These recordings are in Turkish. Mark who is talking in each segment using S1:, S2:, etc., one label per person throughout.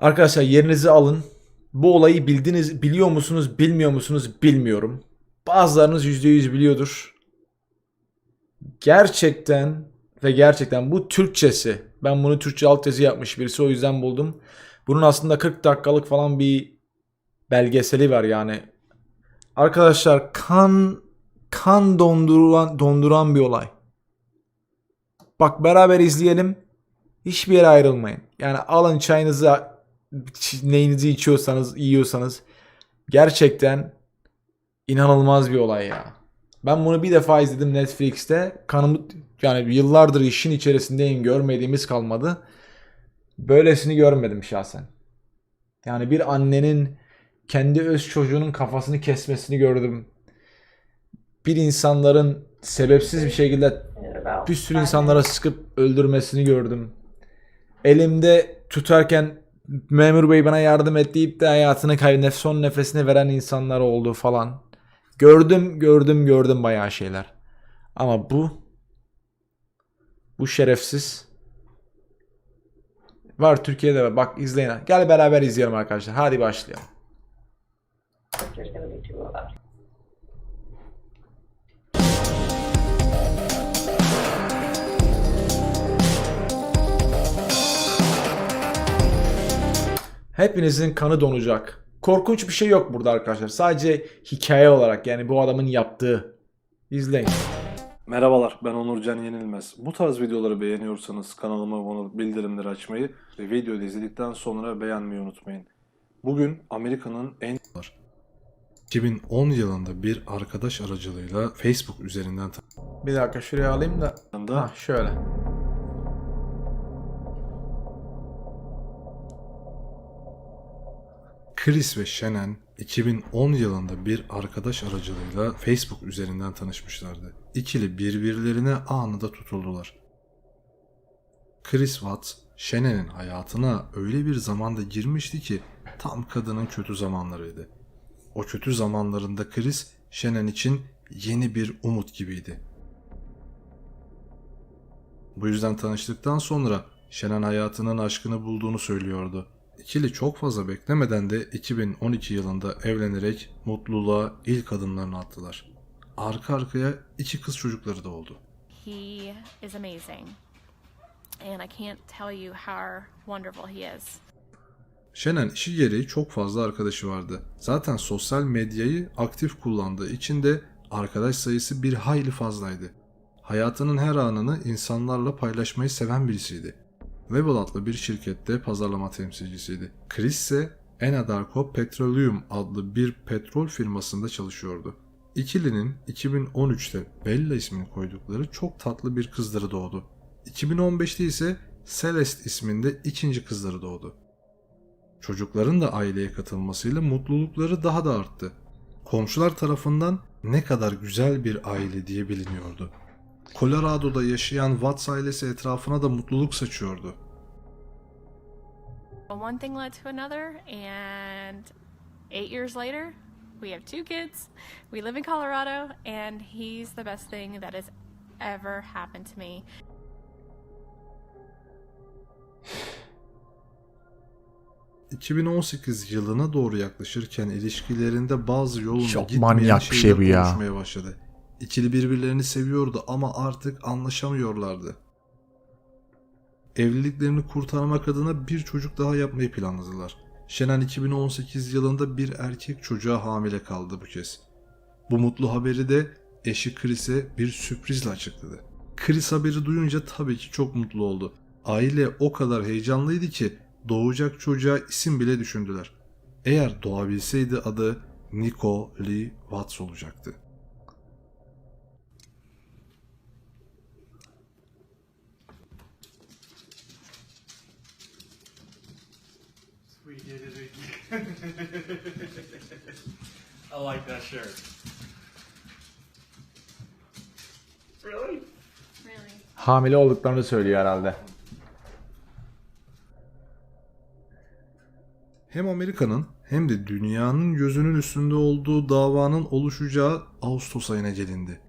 S1: Arkadaşlar yerinizi alın. Bu olayı bildiniz, biliyor musunuz, bilmiyor musunuz bilmiyorum. Bazılarınız %100 biliyordur. Gerçekten ve gerçekten bu Türkçesi. Ben bunu Türkçe altyazı yapmış birisi o yüzden buldum. Bunun aslında 40 dakikalık falan bir belgeseli var yani. Arkadaşlar kan kan donduran donduran bir olay. Bak beraber izleyelim. Hiçbir yere ayrılmayın. Yani alın çayınızı neyinizi içiyorsanız yiyorsanız gerçekten inanılmaz bir olay ya. Ben bunu bir defa izledim Netflix'te. Kanımı yani yıllardır işin içerisindeyim görmediğimiz kalmadı. Böylesini görmedim şahsen. Yani bir annenin kendi öz çocuğunun kafasını kesmesini gördüm. Bir insanların sebepsiz bir şekilde bir sürü insanlara sıkıp öldürmesini gördüm. Elimde tutarken memur bey bana yardım et deyip de hayatını kay son nefesini veren insanlar oldu falan. Gördüm gördüm gördüm bayağı şeyler. Ama bu bu şerefsiz var Türkiye'de var. Bak izleyin. Gel beraber izleyelim arkadaşlar. Hadi başlayalım. Hepinizin kanı donacak. Korkunç bir şey yok burada arkadaşlar. Sadece hikaye olarak yani bu adamın yaptığı. İzleyin.
S2: Merhabalar, ben Onurcan Yenilmez. Bu tarz videoları beğeniyorsanız kanalıma abone olup bildirimleri açmayı ve videoyu izledikten sonra beğenmeyi unutmayın. Bugün Amerika'nın en 2010 yılında bir arkadaş aracılığıyla Facebook üzerinden
S1: Bir dakika şuraya alayım da. Ha şöyle.
S2: Chris ve Shannon 2010 yılında bir arkadaş aracılığıyla Facebook üzerinden tanışmışlardı. İkili birbirlerine anında tutuldular. Chris Watts, Shannon'in hayatına öyle bir zamanda girmişti ki tam kadının kötü zamanlarıydı. O kötü zamanlarında Chris, Shannon için yeni bir umut gibiydi. Bu yüzden tanıştıktan sonra Shannon hayatının aşkını bulduğunu söylüyordu. İkili çok fazla beklemeden de 2012 yılında evlenerek mutluluğa ilk adımlarını attılar. Arka arkaya iki kız çocukları da oldu.
S3: He is amazing. And I can't tell you how wonderful he is.
S2: Shannon işi gereği çok fazla arkadaşı vardı. Zaten sosyal medyayı aktif kullandığı için de arkadaş sayısı bir hayli fazlaydı. Hayatının her anını insanlarla paylaşmayı seven birisiydi. Webull adlı bir şirkette pazarlama temsilcisiydi. Chris ise Anadarko Petroleum adlı bir petrol firmasında çalışıyordu. İkilinin 2013'te Bella ismini koydukları çok tatlı bir kızları doğdu. 2015'te ise Celeste isminde ikinci kızları doğdu. Çocukların da aileye katılmasıyla mutlulukları daha da arttı. Komşular tarafından ne kadar güzel bir aile diye biliniyordu. Colorado'da yaşayan Watts ailesi etrafına da mutluluk saçıyordu.
S3: One thing led to another, and eight years later, we have two kids. We live in Colorado, and he's the best thing that has ever happened to me.
S2: ...2018 yılına doğru yaklaşırken ilişkilerinde bazı yolunda
S1: Çok
S2: gitmeyen
S1: manyak bir şey
S2: şeyler
S1: bu ya.
S2: konuşmaya başladı. İkili birbirlerini seviyordu ama artık anlaşamıyorlardı. Evliliklerini kurtarmak adına bir çocuk daha yapmayı planladılar. Şenen 2018 yılında bir erkek çocuğa hamile kaldı bu kez. Bu mutlu haberi de eşi Chris'e bir sürprizle açıkladı. Chris haberi duyunca tabii ki çok mutlu oldu. Aile o kadar heyecanlıydı ki doğacak çocuğa isim bile düşündüler. Eğer doğabilseydi adı Nico Lee Watts olacaktı.
S4: We did it again. I like that shirt. Really?
S3: Really?
S1: Hamile olduklarını söylüyor herhalde.
S2: Hem Amerika'nın hem de dünyanın gözünün üstünde olduğu davanın oluşacağı Ağustos ayına gelindi.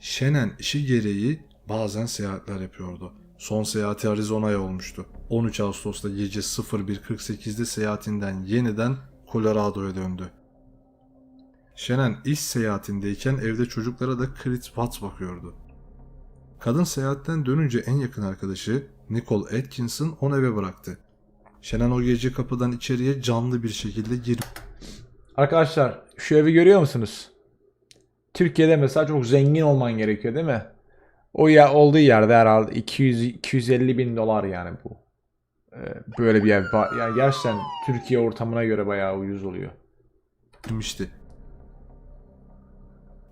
S2: Shannon işi gereği bazen seyahatler yapıyordu. Son seyahati Arizona'ya olmuştu. 13 Ağustos'ta gece 01.48'de seyahatinden yeniden Colorado'ya döndü. Shannon iş seyahatindeyken evde çocuklara da Chris Watts bakıyordu. Kadın seyahatten dönünce en yakın arkadaşı Nicole Atkinson onu eve bıraktı. Shannon o gece kapıdan içeriye canlı bir şekilde girip
S1: Arkadaşlar şu evi görüyor musunuz? Türkiye'de mesela çok zengin olman gerekiyor değil mi? O ya olduğu yerde herhalde 200 250 bin dolar yani bu. Ee, böyle bir. Ba- Yani gerçekten Türkiye ortamına göre bayağı ucuz oluyor.
S2: girmişti.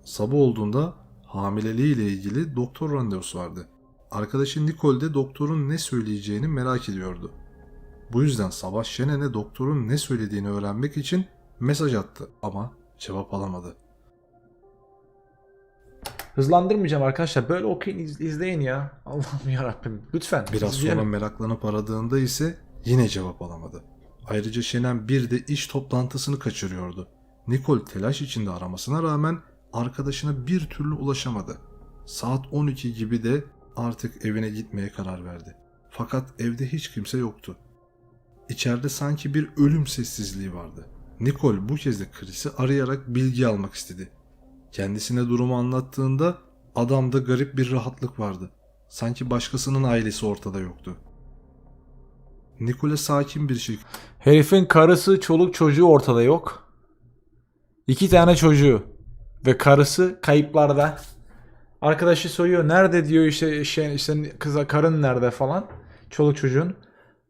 S2: Sabah olduğunda hamileliği ile ilgili doktor randevusu vardı. Arkadaşı Nicole de doktorun ne söyleyeceğini merak ediyordu. Bu yüzden sabah Shannon'e doktorun ne söylediğini öğrenmek için mesaj attı ama cevap alamadı.
S1: Hızlandırmayacağım arkadaşlar. Böyle okuyun iz- izleyin ya. Allah'ım yarabbim. Lütfen.
S2: Biraz sonra meraklanıp aradığında ise yine cevap alamadı. Ayrıca Şenem bir de iş toplantısını kaçırıyordu. Nicole telaş içinde aramasına rağmen arkadaşına bir türlü ulaşamadı. Saat 12 gibi de artık evine gitmeye karar verdi. Fakat evde hiç kimse yoktu. İçeride sanki bir ölüm sessizliği vardı. Nicole bu kez de Chris'i arayarak bilgi almak istedi. Kendisine durumu anlattığında adamda garip bir rahatlık vardı. Sanki başkasının ailesi ortada yoktu. Nicole sakin bir şekilde
S1: Herifin karısı, çoluk çocuğu ortada yok. İki tane çocuğu. Ve karısı kayıplarda. Arkadaşı soruyor. Nerede diyor işte şey, işte kıza karın nerede falan. Çoluk çocuğun.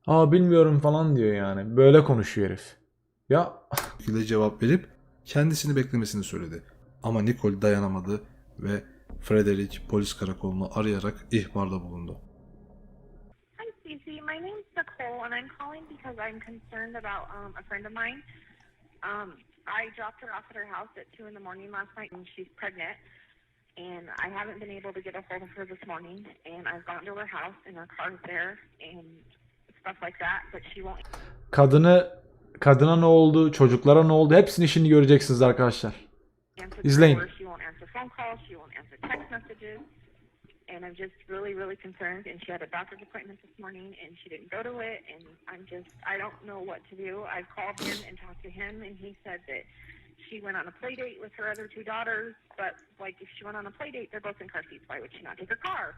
S1: Aa bilmiyorum falan diyor yani. Böyle konuşuyor herif. Ya
S2: cevap verip kendisini beklemesini söyledi. Ama Nicole dayanamadı ve Frederick polis karakolunu arayarak ihbarda bulundu.
S5: Hi, Stacey. My name's Nicole, and I'm calling because I'm concerned about um, a friend of mine. Um, I dropped her off at her house at 2 in the morning last night, and she's pregnant. And I haven't been able to get a hold of her this morning. And I've gone to her house, and her car's there, and stuff like that, but she won't
S1: kadını kadına ne oldu, çocuklara ne oldu hepsini şimdi göreceksiniz arkadaşlar. İzleyin.
S5: the door, she won't answer phone calls, she won't answer text messages. And I'm just really, really concerned. And she had a doctor's appointment this morning, and she didn't go to it. And I'm just, I don't know what to do. I called him and talked to him, and he said that she went on a play date with her other two daughters. But like, if she went on a play date, they're both in car seats. Why would she not take her car?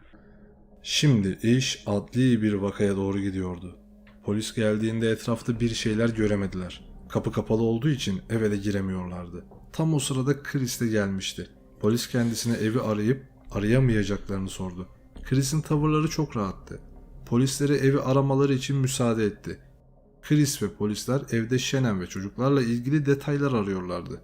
S2: Şimdi iş adli bir vakaya doğru gidiyordu. Polis geldiğinde etrafta bir şeyler göremediler. Kapı kapalı olduğu için eve de giremiyorlardı. Tam o sırada Chris de gelmişti. Polis kendisine evi arayıp arayamayacaklarını sordu. Chris'in tavırları çok rahattı. Polislere evi aramaları için müsaade etti. Chris ve polisler evde Shannon ve çocuklarla ilgili detaylar arıyorlardı.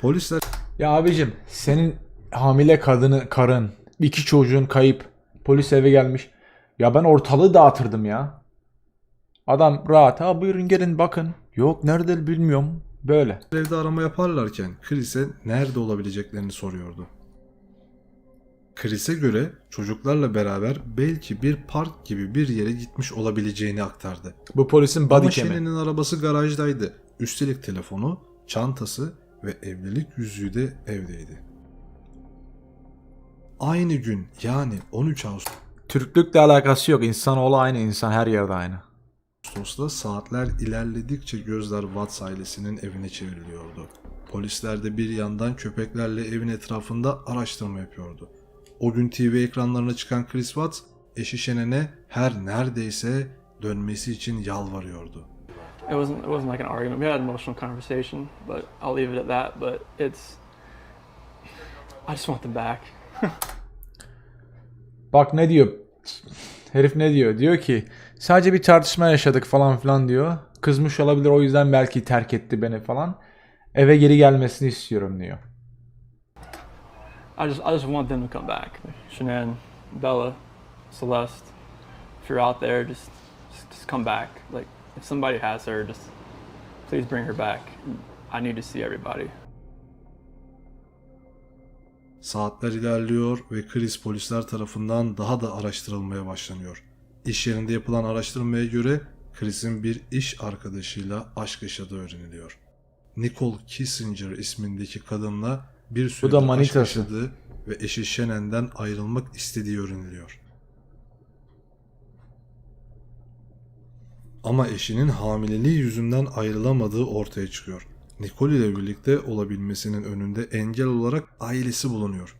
S2: Polisler
S1: Ya abicim senin hamile kadını karın, iki çocuğun kayıp, polis eve gelmiş. Ya ben ortalığı dağıtırdım ya. Adam rahat. Ha buyurun gelin bakın. Yok nerede bilmiyorum. Böyle.
S2: evde arama yaparlarken Chris'e nerede olabileceklerini soruyordu. Chris'e göre çocuklarla beraber belki bir park gibi bir yere gitmiş olabileceğini aktardı.
S1: Bu polisin
S2: Ama
S1: body cam'i.
S2: Shannon'ın arabası garajdaydı. Üstelik telefonu, çantası ve evlilik yüzüğü de evdeydi. Aynı gün yani 13
S1: Türklükle alakası yok. İnsanoğlu aynı insan her yerde aynı.
S2: Ağustos'ta saatler ilerledikçe gözler Watts ailesinin evine çevriliyordu. Polisler de bir yandan köpeklerle evin etrafında araştırma yapıyordu. O gün TV ekranlarına çıkan Chris Watts, eşi Shannon'e her neredeyse dönmesi için yalvarıyordu.
S6: It wasn't it wasn't like an argument. We had an emotional conversation, but I'll leave it at that. But it's I just want them back.
S1: Bak ne diyor. Herif ne diyor? Diyor ki sadece bir tartışma yaşadık falan filan diyor. Kızmış olabilir o yüzden belki terk etti beni falan. Eve geri gelmesini istiyorum diyor.
S6: I just I just want them to come back. Shanann, Bella, Celeste, if you're out there, just just, just come back. Like if somebody has her, just please bring her back. I need to see everybody.
S2: Saatler ilerliyor ve Chris polisler tarafından daha da araştırılmaya başlanıyor. İş yerinde yapılan araştırmaya göre Chris'in bir iş arkadaşıyla aşk yaşadığı öğreniliyor. Nicole Kissinger ismindeki kadınla bir süredir aşk
S1: manitası.
S2: yaşadığı ve eşi Shannon'den ayrılmak istediği öğreniliyor. Ama eşinin hamileliği yüzünden ayrılamadığı ortaya çıkıyor. Nicole ile birlikte olabilmesinin önünde engel olarak ailesi bulunuyor.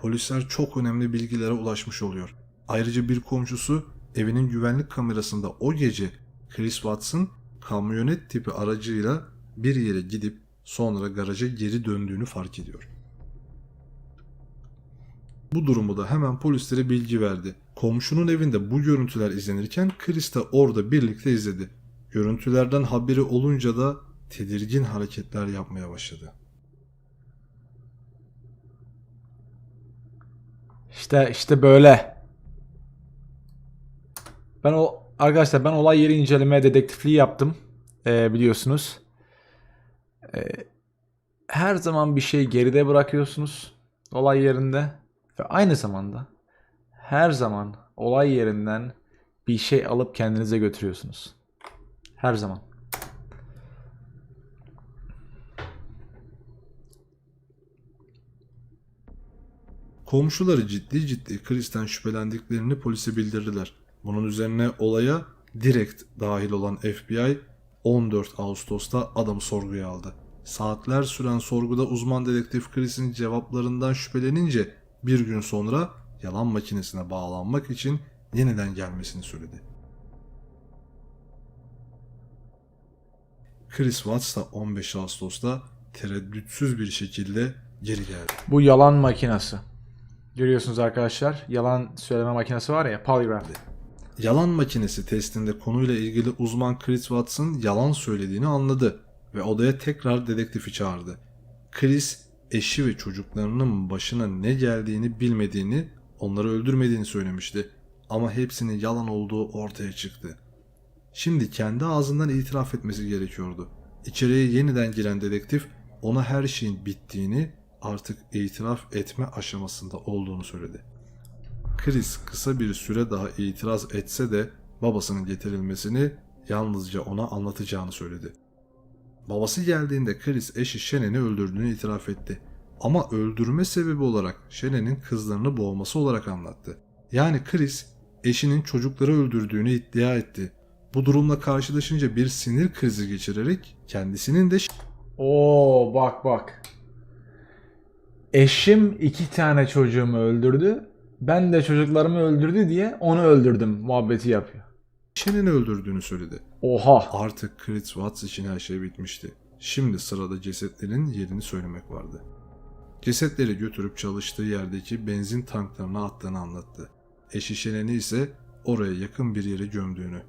S2: Polisler çok önemli bilgilere ulaşmış oluyor. Ayrıca bir komşusu evinin güvenlik kamerasında o gece Chris Watts'ın kamyonet tipi aracıyla bir yere gidip sonra garaja geri döndüğünü fark ediyor. Bu durumu da hemen polislere bilgi verdi. Komşunun evinde bu görüntüler izlenirken Chris de orada birlikte izledi. Görüntülerden haberi olunca da tedirgin hareketler yapmaya başladı.
S1: İşte işte böyle. Ben o arkadaşlar ben olay yeri inceleme dedektifliği yaptım. Ee, biliyorsunuz. Ee, her zaman bir şey geride bırakıyorsunuz olay yerinde ve aynı zamanda her zaman olay yerinden bir şey alıp kendinize götürüyorsunuz. Her zaman.
S2: Komşuları ciddi ciddi Chris'ten şüphelendiklerini polise bildirdiler. Bunun üzerine olaya direkt dahil olan FBI 14 Ağustos'ta adamı sorguya aldı. Saatler süren sorguda uzman dedektif Chris'in cevaplarından şüphelenince bir gün sonra yalan makinesine bağlanmak için yeniden gelmesini söyledi. Chris Watts da 15 Ağustos'ta tereddütsüz bir şekilde geri geldi.
S1: Bu yalan makinesi. Görüyorsunuz arkadaşlar. Yalan söyleme makinesi var ya, polygraph.
S2: Yalan makinesi testinde konuyla ilgili uzman Chris Watts'ın yalan söylediğini anladı ve odaya tekrar dedektifi çağırdı. Chris, eşi ve çocuklarının başına ne geldiğini bilmediğini, onları öldürmediğini söylemişti. Ama hepsinin yalan olduğu ortaya çıktı. Şimdi kendi ağzından itiraf etmesi gerekiyordu. İçeriye yeniden giren dedektif ona her şeyin bittiğini, artık itiraf etme aşamasında olduğunu söyledi. Chris kısa bir süre daha itiraz etse de babasının getirilmesini yalnızca ona anlatacağını söyledi. Babası geldiğinde Chris eşi Shannon'i öldürdüğünü itiraf etti. Ama öldürme sebebi olarak Shannon'in kızlarını boğması olarak anlattı. Yani Chris eşinin çocukları öldürdüğünü iddia etti. Bu durumla karşılaşınca bir sinir krizi geçirerek kendisinin de
S1: Oo bak bak. Eşim iki tane çocuğumu öldürdü. Ben de çocuklarımı öldürdü diye onu öldürdüm muhabbeti yapıyor.
S2: Shannon'i öldürdüğünü söyledi.
S1: Oha.
S2: Artık Chris Watts için her şey bitmişti. Şimdi sırada cesetlerin yerini söylemek vardı. Cesetleri götürüp çalıştığı yerdeki benzin tanklarına attığını anlattı. Eşi Shannon'i ise oraya yakın bir yere gömdüğünü.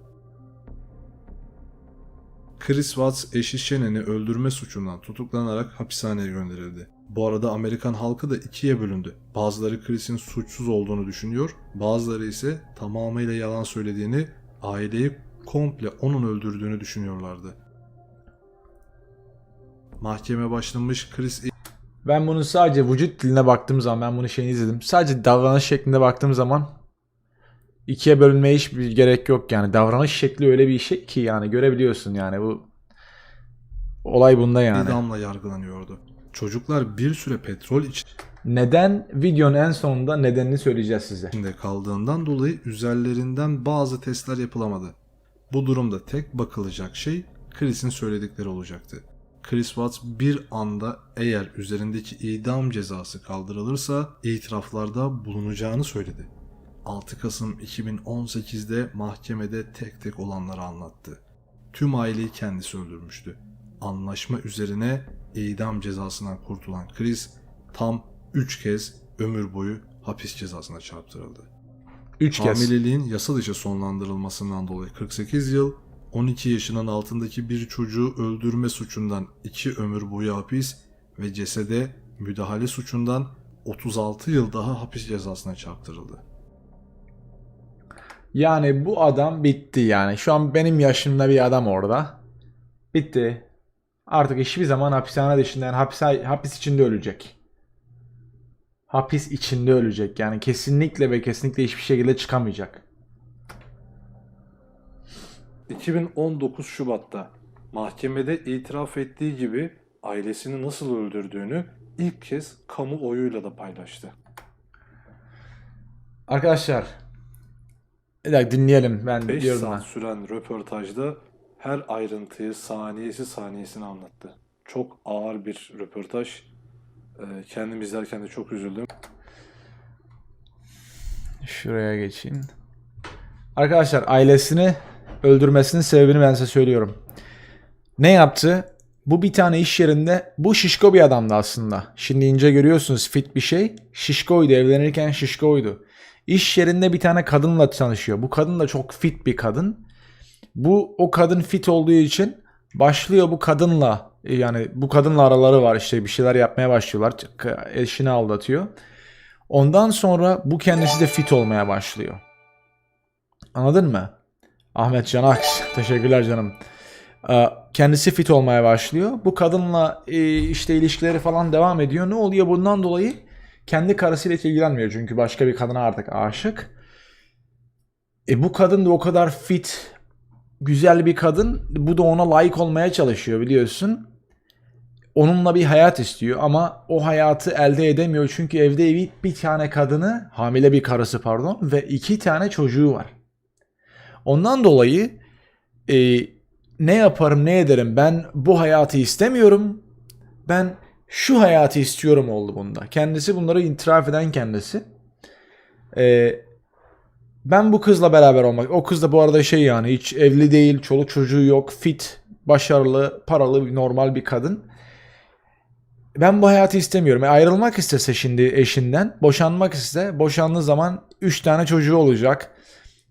S2: Chris Watts eşi Shannon'i öldürme suçundan tutuklanarak hapishaneye gönderildi. Bu arada Amerikan halkı da ikiye bölündü. Bazıları Chris'in suçsuz olduğunu düşünüyor, bazıları ise tamamıyla yalan söylediğini, aileyi komple onun öldürdüğünü düşünüyorlardı. Mahkeme başlamış Chris
S1: Ben bunun sadece vücut diline baktığım zaman ben bunu şeyini izledim. Sadece davranış şeklinde baktığım zaman ikiye bölünmeye hiçbir gerek yok yani. Davranış şekli öyle bir şey ki yani görebiliyorsun yani bu olay bunda yani.
S2: idamla yargılanıyordu. Çocuklar bir süre petrol
S1: Neden? Videonun en sonunda nedenini söyleyeceğiz size.
S2: içinde kaldığından dolayı üzerlerinden bazı testler yapılamadı. Bu durumda tek bakılacak şey Chris'in söyledikleri olacaktı. Chris Watts bir anda eğer üzerindeki idam cezası kaldırılırsa itiraflarda bulunacağını söyledi. 6 Kasım 2018'de mahkemede tek tek olanları anlattı. Tüm aileyi kendisi öldürmüştü. Anlaşma üzerine idam cezasından kurtulan Chris tam 3 kez ömür boyu hapis cezasına çarptırıldı.
S1: 3 kez.
S2: Hamileliğin yasa dışı sonlandırılmasından dolayı 48 yıl, 12 yaşının altındaki bir çocuğu öldürme suçundan 2 ömür boyu hapis ve cesede müdahale suçundan 36 yıl daha hapis cezasına çarptırıldı.
S1: Yani bu adam bitti yani. Şu an benim yaşımda bir adam orada. Bitti. Artık hiçbir zaman hapishane dışında yani hapis, hapis içinde ölecek. Hapis içinde ölecek. Yani kesinlikle ve kesinlikle hiçbir şekilde çıkamayacak.
S2: 2019 Şubat'ta mahkemede itiraf ettiği gibi ailesini nasıl öldürdüğünü ilk kez kamuoyuyla da paylaştı.
S1: Arkadaşlar Bir dakika dinleyelim. Ben
S2: 5
S1: diyorum
S2: saat
S1: ben.
S2: süren röportajda her ayrıntıyı saniyesi saniyesini anlattı. Çok ağır bir röportaj. Ee, Kendim izlerken de çok üzüldüm.
S1: Şuraya geçeyim. Arkadaşlar ailesini öldürmesinin sebebini ben size söylüyorum. Ne yaptı? Bu bir tane iş yerinde bu şişko bir adamdı aslında. Şimdi ince görüyorsunuz fit bir şey. Şişkoydu evlenirken şişkoydu. İş yerinde bir tane kadınla tanışıyor. Bu kadın da çok fit bir kadın. Bu o kadın fit olduğu için başlıyor bu kadınla yani bu kadınla araları var işte bir şeyler yapmaya başlıyorlar. Eşini aldatıyor. Ondan sonra bu kendisi de fit olmaya başlıyor. Anladın mı? Ahmet Canaks. Teşekkürler canım. Ee, Kendisi fit olmaya başlıyor. Bu kadınla e, işte ilişkileri falan devam ediyor. Ne oluyor bundan dolayı? Kendi karısıyla ilgilenmiyor çünkü başka bir kadına artık aşık. E bu kadın da o kadar fit, güzel bir kadın. Bu da ona layık olmaya çalışıyor biliyorsun. Onunla bir hayat istiyor ama o hayatı elde edemiyor çünkü evde bir, bir tane kadını, hamile bir karısı pardon ve iki tane çocuğu var. Ondan dolayı e, ne yaparım ne ederim ben bu hayatı istemiyorum. Ben şu hayatı istiyorum oldu bunda. Kendisi bunları itiraf eden kendisi. E, ben bu kızla beraber olmak. O kız da bu arada şey yani hiç evli değil, çoluk çocuğu yok, fit, başarılı, paralı, normal bir kadın. Ben bu hayatı istemiyorum. E, ayrılmak istese şimdi eşinden, boşanmak iste, boşandığı zaman 3 tane çocuğu olacak.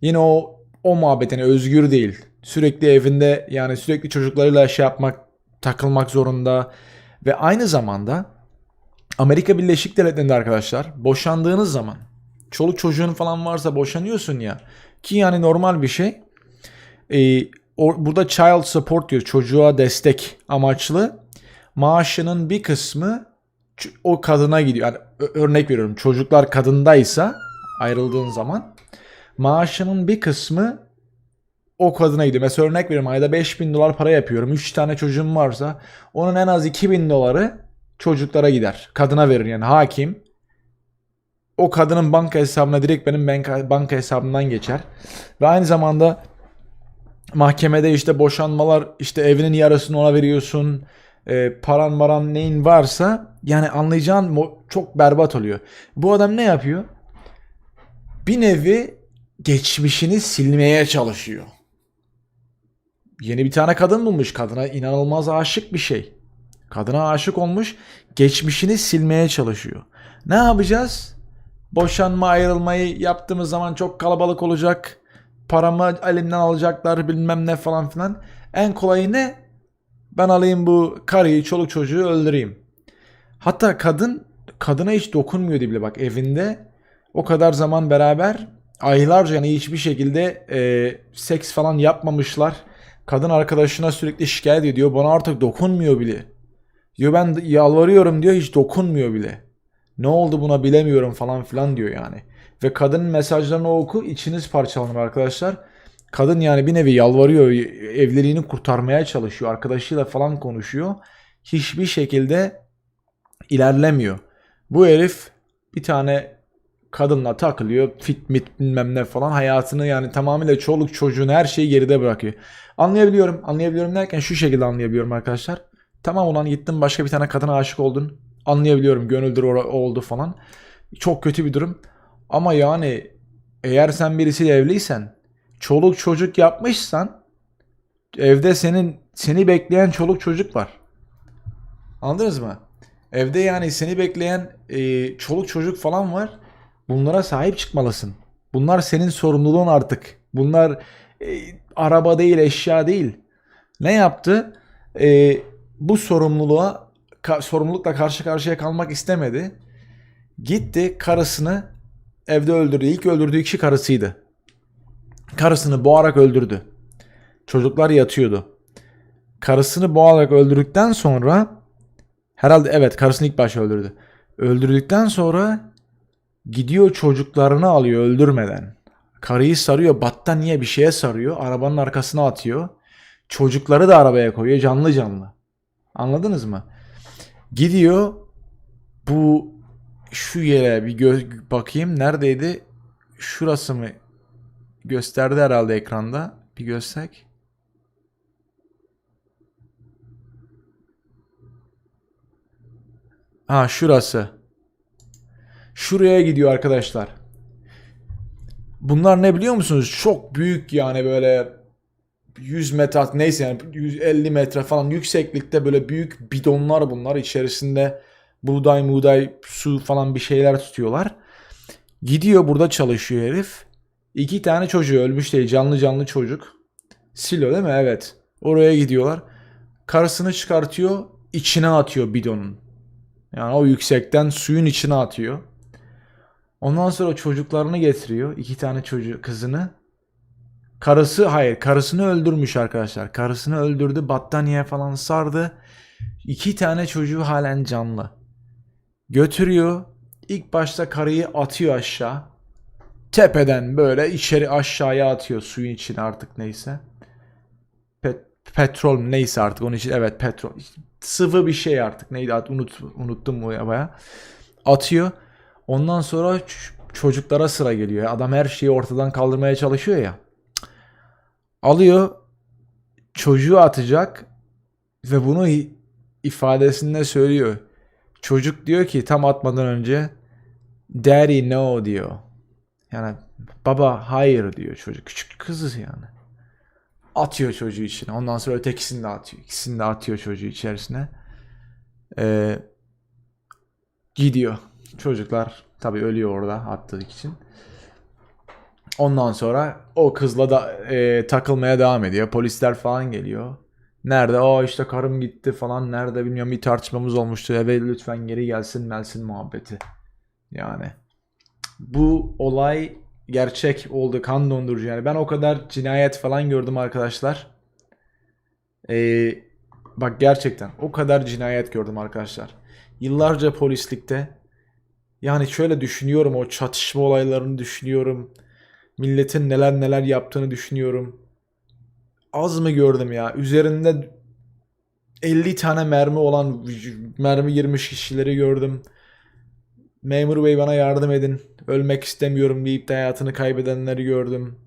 S1: Yine o o muhabbetine özgür değil. Sürekli evinde yani sürekli çocuklarıyla şey yapmak, takılmak zorunda ve aynı zamanda Amerika Birleşik Devletleri'nde arkadaşlar boşandığınız zaman çoluk çocuğun falan varsa boşanıyorsun ya ki yani normal bir şey. Ee, o, burada child support diyor çocuğa destek amaçlı maaşının bir kısmı o kadına gidiyor. Yani örnek veriyorum çocuklar kadındaysa ayrıldığın zaman maaşının bir kısmı o kadına gidiyor. Mesela örnek veriyorum ayda 5000 dolar para yapıyorum. 3 tane çocuğum varsa onun en az 2000 doları çocuklara gider. Kadına verir yani hakim. O kadının banka hesabına direkt benim banka, banka hesabımdan geçer. Ve aynı zamanda mahkemede işte boşanmalar işte evinin yarısını ona veriyorsun. E, paran maran neyin varsa yani anlayacağın çok berbat oluyor. Bu adam ne yapıyor? Bir nevi geçmişini silmeye çalışıyor. Yeni bir tane kadın bulmuş. Kadına inanılmaz aşık bir şey. Kadına aşık olmuş. Geçmişini silmeye çalışıyor. Ne yapacağız? Boşanma ayrılmayı yaptığımız zaman çok kalabalık olacak. Paramı elimden alacaklar bilmem ne falan filan. En kolayı ne? Ben alayım bu karıyı, çoluk çocuğu öldüreyim. Hatta kadın kadına hiç dokunmuyordu bile bak evinde o kadar zaman beraber aylarca yani hiçbir şekilde e, seks falan yapmamışlar. Kadın arkadaşına sürekli şikayet ediyor. Bana artık dokunmuyor bile. Diyor ben yalvarıyorum diyor hiç dokunmuyor bile. Ne oldu buna bilemiyorum falan filan diyor yani. Ve kadının mesajlarını oku içiniz parçalanır arkadaşlar. Kadın yani bir nevi yalvarıyor. Evliliğini kurtarmaya çalışıyor. Arkadaşıyla falan konuşuyor. Hiçbir şekilde ilerlemiyor. Bu herif bir tane kadınla takılıyor. Fit mit bilmem ne falan. Hayatını yani tamamıyla çoluk çocuğun her şeyi geride bırakıyor. Anlayabiliyorum. Anlayabiliyorum derken şu şekilde anlayabiliyorum arkadaşlar. Tamam ulan gittin başka bir tane kadına aşık oldun. Anlayabiliyorum. Gönüldür oldu falan. Çok kötü bir durum. Ama yani eğer sen birisiyle evliysen çoluk çocuk yapmışsan evde senin seni bekleyen çoluk çocuk var. Anladınız mı? Evde yani seni bekleyen e, çoluk çocuk falan var. Bunlara sahip çıkmalısın. Bunlar senin sorumluluğun artık. Bunlar e, araba değil, eşya değil. Ne yaptı? E, bu sorumluluğa ka- sorumlulukla karşı karşıya kalmak istemedi. Gitti karısını evde öldürdü. İlk öldürdüğü kişi karısıydı. Karısını boğarak öldürdü. Çocuklar yatıyordu. Karısını boğarak öldürdükten sonra herhalde evet karısını ilk başta öldürdü. Öldürdükten sonra gidiyor çocuklarını alıyor öldürmeden. Karıyı sarıyor battaniye bir şeye sarıyor. Arabanın arkasına atıyor. Çocukları da arabaya koyuyor canlı canlı. Anladınız mı? Gidiyor bu şu yere bir gö- bakayım neredeydi? Şurası mı? gösterdi herhalde ekranda. Bir görsek. Ha şurası. Şuraya gidiyor arkadaşlar. Bunlar ne biliyor musunuz? Çok büyük yani böyle 100 metre neyse yani 150 metre falan yükseklikte böyle büyük bidonlar bunlar. İçerisinde buğday muğday su falan bir şeyler tutuyorlar. Gidiyor burada çalışıyor herif. İki tane çocuğu ölmüş değil canlı canlı çocuk. Silo değil mi? Evet. Oraya gidiyorlar. Karısını çıkartıyor içine atıyor bidonun. Yani o yüksekten suyun içine atıyor. Ondan sonra çocuklarını getiriyor. iki tane çocuğu kızını. Karısı hayır karısını öldürmüş arkadaşlar. Karısını öldürdü battaniye falan sardı. İki tane çocuğu halen canlı. Götürüyor. İlk başta karıyı atıyor aşağı. Tepeden böyle içeri aşağıya atıyor suyun içine artık neyse. Pet- petrol neyse artık onun için evet petrol. Sıvı bir şey artık neydi artık unut, unuttum bu ya baya. Atıyor. Ondan sonra çocuklara sıra geliyor. Adam her şeyi ortadan kaldırmaya çalışıyor ya. Alıyor çocuğu atacak ve bunu ifadesinde söylüyor. Çocuk diyor ki tam atmadan önce Daddy no diyor. Yani baba hayır diyor çocuk. Küçük kızı yani. Atıyor çocuğu içine. Ondan sonra ötekisini de atıyor. İkisini de atıyor çocuğu içerisine. Ee, gidiyor. Çocuklar tabii ölüyor orada attığı için. Ondan sonra o kızla da e, takılmaya devam ediyor. Polisler falan geliyor. Nerede? Aa işte karım gitti falan. Nerede bilmiyorum bir tartışmamız olmuştu. Eve lütfen geri gelsin melsin muhabbeti. Yani bu olay gerçek oldu. Kan dondurucu yani. Ben o kadar cinayet falan gördüm arkadaşlar. Ee, bak gerçekten o kadar cinayet gördüm arkadaşlar. Yıllarca polislikte yani şöyle düşünüyorum o çatışma olaylarını düşünüyorum. Milletin neler neler yaptığını düşünüyorum. Az mı gördüm ya? Üzerinde 50 tane mermi olan mermi girmiş kişileri gördüm. Memur bey bana yardım edin. Ölmek istemiyorum deyip de hayatını kaybedenleri gördüm.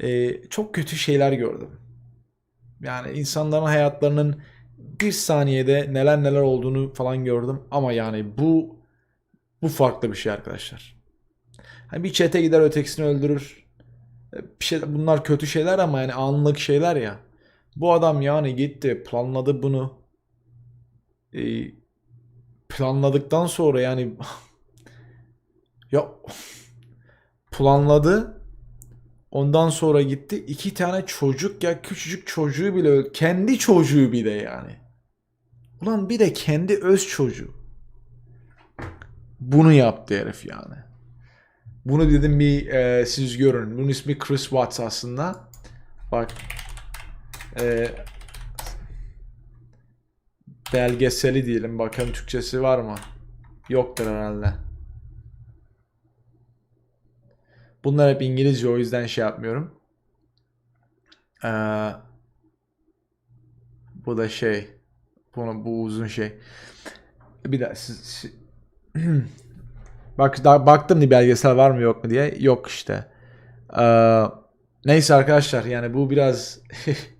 S1: Ee, çok kötü şeyler gördüm. Yani insanların hayatlarının bir saniyede neler neler olduğunu falan gördüm. Ama yani bu bu farklı bir şey arkadaşlar. Hani bir çete gider ötekisini öldürür. Bir şey, bunlar kötü şeyler ama yani anlık şeyler ya. Bu adam yani gitti planladı bunu. Ee, planladıktan sonra yani ya planladı. Ondan sonra gitti. iki tane çocuk ya küçücük çocuğu bile kendi çocuğu bir de yani. Ulan bir de kendi öz çocuğu. Bunu yaptı herif yani. Bunu dedim bir e, siz görün. Bunun ismi Chris Watts aslında. Bak. E, belgeseli diyelim. Bakalım Türkçesi var mı? Yoktur herhalde. Bunlar hep İngilizce o yüzden şey yapmıyorum. Ee, bu da şey. Bunu, bu uzun şey. Bir daha siz, siz- Bak daha baktım bir belgesel var mı yok mu diye. Yok işte. Ee, neyse arkadaşlar yani bu biraz